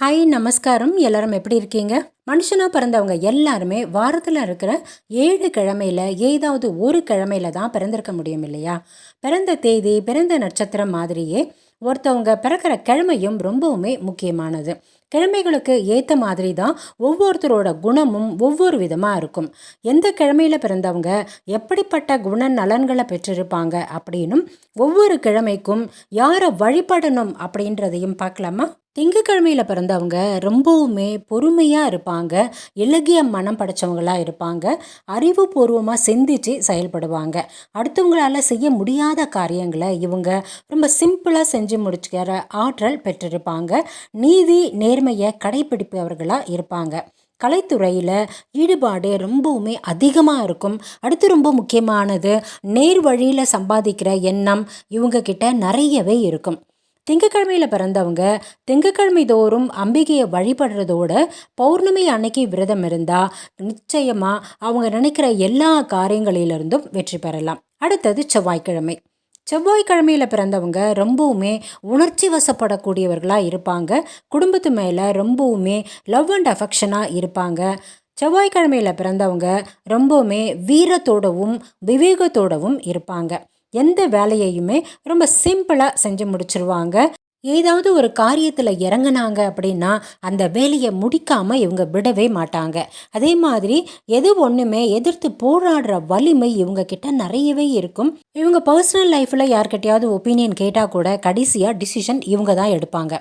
Hi நமஸ்காரம். எல்லாரும் எப்படி இருக்கீங்க? மனுஷனாக பிறந்தவங்க எல்லாருமே வாரத்தில் இருக்கிற ஏழு கிழமையில் ஏதாவது ஒரு கிழமையில தான் பிறந்திருக்க முடியும் இல்லையா? பிறந்த தேதி பிறந்த நட்சத்திரம் மாதிரியே ஒருத்தவங்க பிறக்கிற கிழமையும் ரொம்பவுமே முக்கியமானது. கிழமைகளுக்கு ஏற்ற மாதிரி தான் ஒவ்வொருத்தரோட குணமும் ஒவ்வொரு விதமாக இருக்கும். எந்த கிழமையில் பிறந்தவங்க எப்படிப்பட்ட குண நலன்களை பெற்றிருப்பாங்க அப்படின்னும் ஒவ்வொரு கிழமைக்கும் யாரை வழிபடணும் அப்படின்றதையும் பார்க்கலாமா? திங்கக்கிழமையில் பிறந்தவங்க ரொம்பவுமே பொறுமையாக இருப்பாங்க. இலகிய மனம் படைச்சவங்களாக இருப்பாங்க. அறிவுபூர்வமாக சிந்திச்சு செயல்படுவாங்க. அடுத்தவங்களால் செய்ய முடியாத காரியங்களை இவங்க ரொம்ப சிம்பிளாக செஞ்சு முடிச்சுக்கிற ஆற்றல் பெற்றிருப்பாங்க. நீதி நேர்மையை கடைபிடிப்பவர்களாக இருப்பாங்க. கலைத்துறையில் ஈடுபாடு ரொம்பவுமே அதிகமாக இருக்கும். அடுத்து ரொம்ப முக்கியமானது நேர் வழியில் சம்பாதிக்கிற எண்ணம் இவங்கக்கிட்ட நிறையவே இருக்கும். திங்கக்கிழமையில் பிறந்தவங்க திங்கக்கிழமை தோறும் அம்பிகையை வழிபடுறதோட பௌர்ணமி அன்னைக்கு விரதம் இருந்தால் நிச்சயமாக அவங்க நினைக்கிற எல்லா காரியங்களிலிருந்தும் வெற்றி பெறலாம். அடுத்தது செவ்வாய்க்கிழமை. செவ்வாய்க்கிழமையில் பிறந்தவங்க ரொம்பவுமே உணர்ச்சி வசப்படக்கூடியவர்களாக இருப்பாங்க. குடும்பத்து மேலே ரொம்பவுமே லவ் அண்ட் அஃபெக்ஷனாக இருப்பாங்க. செவ்வாய்க்கிழமையில் பிறந்தவங்க ரொம்பவுமே வீரத்தோடவும் விவேகத்தோடவும் இருப்பாங்க. எந்த வேலையையுமே ரொம்ப சிம்பிளாக செஞ்சு முடிச்சிருவாங்க. ஏதாவது ஒரு காரியத்தில் இறங்குனாங்க அப்படின்னா அந்த வேலையை முடிக்காமல் இவங்க விடவே மாட்டாங்க. அதே மாதிரி எது ஒன்றுமே எதிர்த்து போராடுற வலிமை இவங்க கிட்ட நிறையவே இருக்கும். இவங்க பர்சனல் லைஃப்பில் யார்கிட்டையாவது ஒப்பீனியன் கேட்டால் கூட கடைசியாக டிசிஷன் இவங்க தான் எடுப்பாங்க.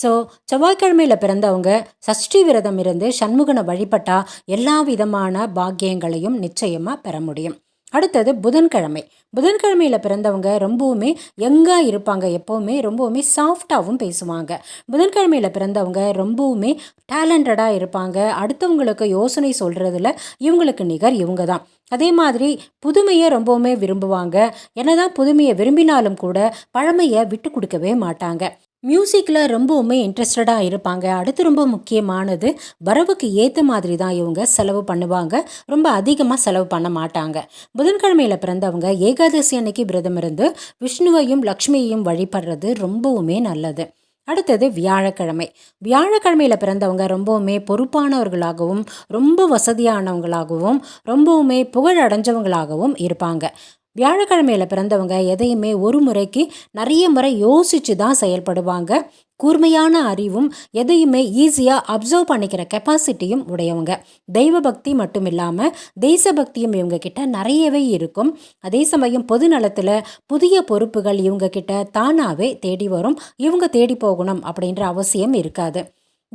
ஸோ செவ்வாய்க்கிழமையில் பிறந்தவங்க சஷ்டி விரதம் இருந்து சண்முகனை வழிபட்டால் எல்லா விதமான பாக்கியங்களையும் நிச்சயமாக பெற முடியும். அடுத்தது புதன்கிழமை. புதன்கிழமையில் பிறந்தவங்க ரொம்பவுமே யங்காக இருப்பாங்க எப்போவுமே ரொம்பவுமே சாஃப்டாகவும் பேசுவாங்க. புதன்கிழமையில் பிறந்தவங்க ரொம்பவுமே டேலண்டடாக இருப்பாங்க. அடுத்தவங்களுக்கு யோசனை சொல்கிறதுல இவங்களுக்கு நிகர் இவங்க தான் அதே மாதிரி புதுமையை ரொம்பவுமே விரும்புவாங்க. என்னதான் புதுமையை விரும்பினாலும் கூட பழமையை விட்டு கொடுக்கவே மாட்டாங்க. மியூசிக்கில் ரொம்பவுமே இன்ட்ரெஸ்டடாக இருப்பாங்க. அடுத்து ரொம்ப முக்கியமானது வரவுக்கு ஏற்ற மாதிரி தான் இவங்க செலவு பண்ணுவாங்க. ரொம்ப அதிகமாக செலவு பண்ண மாட்டாங்க. புதன்கிழமையில் பிறந்தவங்க ஏகாதசி அன்னைக்கு விரதம் இருந்து விஷ்ணுவையும் லக்ஷ்மியையும் வழிபடுறது ரொம்பவுமே நல்லது. அடுத்தது வியாழக்கிழமை. வியாழக்கிழமையில் பிறந்தவங்க ரொம்பவுமே பொறுப்பானவர்களாகவும் ரொம்ப வசதியானவங்களாகவும் ரொம்பவுமே புகழ் அடைஞ்சவங்களாகவும் இருப்பாங்க. வியாழக்கிழமையில் பிறந்தவங்க எதையுமே ஒரு முறைக்கு நிறைய முறை யோசித்து தான் செயல்படுவாங்க. கூர்மையான அறிவும் எதையுமே ஈஸியாக அப்சர்வ் பண்ணிக்கிற கெப்பாசிட்டியும் உடையவங்க. தெய்வ பக்தி மட்டும் இல்லாமல் தேசபக்தியும் இவங்க கிட்ட நிறையவே இருக்கும். அதே சமயம் பொது நலத்தில் புதிய பொறுப்புகள் இவங்க கிட்ட தானாகவே தேடி வரும். இவங்க தேடி போகணும் அப்படின்ற அவசியம் இருக்காது.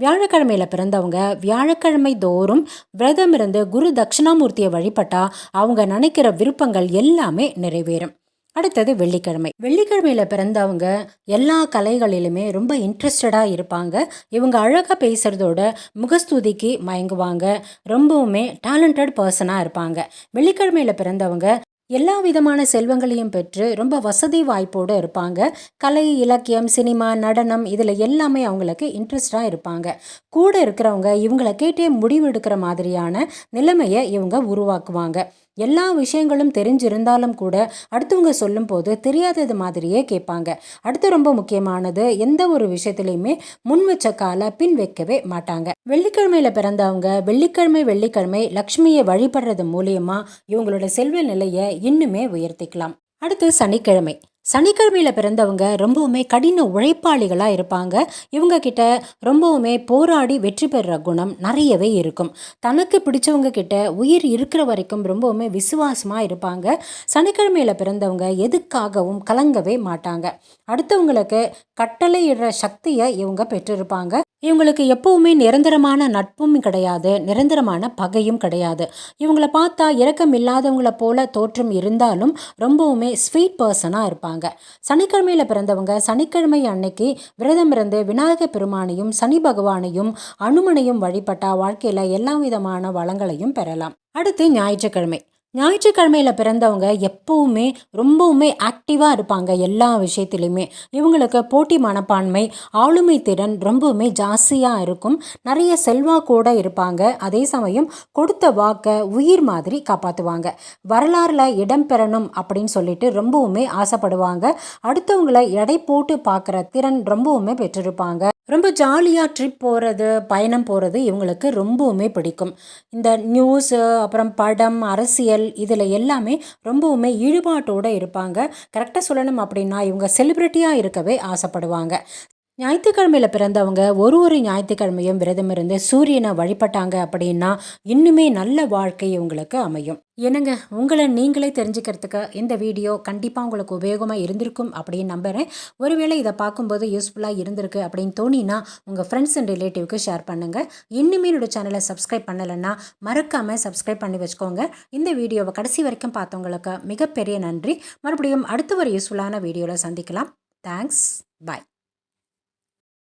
வியாழக்கிழமையில் பிறந்தவங்க வியாழக்கிழமை தோறும் விரதம் இருந்து குரு தட்சிணாமூர்த்தியை வழிபட்டா அவங்க நினைக்கிற விருப்பங்கள் எல்லாமே நிறைவேறும். அடுத்தது வெள்ளிக்கிழமை. வெள்ளிக்கிழமையில் பிறந்தவங்க எல்லா கலைகளிலுமே ரொம்ப இன்ட்ரெஸ்டடாக இருப்பாங்க. இவங்க அழகாக பேசுகிறதோட முகஸ்துதிக்கு மயங்குவாங்க. ரொம்பவுமே டேலண்டட் பர்சனாக இருப்பாங்க. வெள்ளிக்கிழமையில் பிறந்தவங்க எல்லா விதமான செல்வங்களையும் பெற்று ரொம்ப வசதி வாய்ப்போடு இருப்பாங்க. கலை இலக்கியம் சினிமா நடனம் இதில் எல்லாமே அவங்களுக்கு இன்ட்ரெஸ்டாக இருப்பாங்க. கூட இருக்கிறவங்க இவங்களை கேட்டே முடிவெடுக்கிற மாதிரியான நிலைமையை இவங்க உருவாக்குவாங்க. எல்லா விஷயங்களும் தெரிஞ்சிருந்தாலும் கூட அடுத்தவங்க சொல்லும்போது தெரியாதது மாதிரியே கேட்பாங்க. அடுத்து ரொம்ப முக்கியமானது எந்த ஒரு விஷயத்துலையுமே முன் வச்ச கால பின் வைக்கவே மாட்டாங்க. வெள்ளிக்கிழமையில பிறந்தவங்க வெள்ளிக்கிழமை வெள்ளிக்கிழமை லக்ஷ்மியை வழிபடுறது மூலியமா இவங்களோட செல்வ நிலையை இன்னுமே உயர்த்திக்கலாம். அடுத்து சனிக்கிழமை. சனிக்கிழமையில் பிறந்தவங்க ரொம்பவுமே கடின உழைப்பாளிகளாக இருப்பாங்க. இவங்க கிட்ட ரொம்பவுமே போராடி வெற்றி பெறுற குணம் நிறையவே இருக்கும். தனக்கு பிடிச்சவங்க கிட்ட உயிர் இருக்கிற வரைக்கும் ரொம்பவுமே விசுவாசமாக இருப்பாங்க. சனிக்கிழமையில் பிறந்தவங்க எதுக்காகவும் கலங்கவே மாட்டாங்க. அடுத்தவங்களுக்கு கட்டளையிடுற சக்தியை இவங்க பெற்றிருப்பாங்க. இவங்களுக்கு எப்பவுமே நிரந்தரமான நட்பும் கிடையாது நிரந்தரமான பகையும் கிடையாது. இவங்கள பார்த்தா இரக்கம் இல்லாதவங்கள போல தோற்றம் இருந்தாலும் ரொம்பவுமே ஸ்வீட் பர்சனாக இருப்பாங்க. சனிக்கிழமையில் பிறந்தவங்க சனிக்கிழமை அன்னைக்கு விரதம் இருந்து விநாயகர் பெருமானையும் சனி பகவானையும் அனுமனையும் வழிபட்டா வாழ்க்கையில் எல்லா விதமான வளங்களையும் பெறலாம். அடுத்து ஞாயிற்றுக்கிழமை. ஞாயிற்றுக்கிழமையில் பிறந்தவங்க எப்போவுமே ரொம்பவுமே ஆக்டிவாக இருப்பாங்க எல்லா விஷயத்துலையுமே. இவங்களுக்கு போட்டி மனப்பான்மை ஆளுமை திறன் ரொம்பவுமே ஜாஸ்தியாக இருக்கும். நிறைய செல்வாக்கோடு இருப்பாங்க. அதே சமயம் கொடுத்த வாக்கை உயிர் மாதிரி காப்பாற்றுவாங்க வரலாறில் இடம் பெறணும் அப்படின்னு சொல்லிட்டு ரொம்பவுமே ஆசைப்படுவாங்க. அடுத்தவங்களை எடை போட்டு பார்க்குற திறன் ரொம்பவுமே பெற்றிருப்பாங்க. ரொம்ப ஜாலியாக ட்ரிப் போகிறது பயணம் போகிறது இவங்களுக்கு ரொம்பவுமே பிடிக்கும். இந்த நியூஸு அப்புறம் படம் அரசியல் இதில் எல்லாமே ரொம்பவுமே ஈடுபாட்டோடு இருப்பாங்க. கரெக்டாக சொல்லணும் அப்படின்னா இவங்க செலிப்ரிட்டியாக இருக்கவே ஆசைப்படுவாங்க. ஞாயிற்றுக்கிழமையில் பிறந்தவங்க ஒரு ஒரு ஞாயிற்றுக்கிழமையும் விரதம் இருந்து சூரியனை வழிபட்டாங்க அப்படின்னா இன்னுமே நல்ல வாழ்க்கை உங்களுக்கு அமையும். என்னங்க? உங்களை நீங்களே தெரிஞ்சுக்கிறதுக்கு இந்த வீடியோ கண்டிப்பாக உங்களுக்கு உபயோகமாக இருந்திருக்கும் அப்படின்னு நம்புகிறேன் ஒருவேளை இதை பார்க்கும்போது யூஸ்ஃபுல்லாக இருந்திருக்கு அப்படின்னு தோணினா உங்கள் ஃப்ரெண்ட்ஸ் அண்ட் ரிலேட்டிவ்க்கு ஷேர் பண்ணுங்கள் இன்னுமே என்னோட சேனலை சப்ஸ்கிரைப் பண்ணலைன்னா மறக்காமல் சப்ஸ்கிரைப் பண்ணி வச்சுக்கோங்க. இந்த வீடியோவை கடைசி வரைக்கும் பார்த்தவங்களுக்கு மிகப்பெரிய நன்றி. மறுபடியும் அடுத்த ஒரு யூஸ்ஃபுல்லான வீடியோவில் சந்திக்கலாம். Thanks bye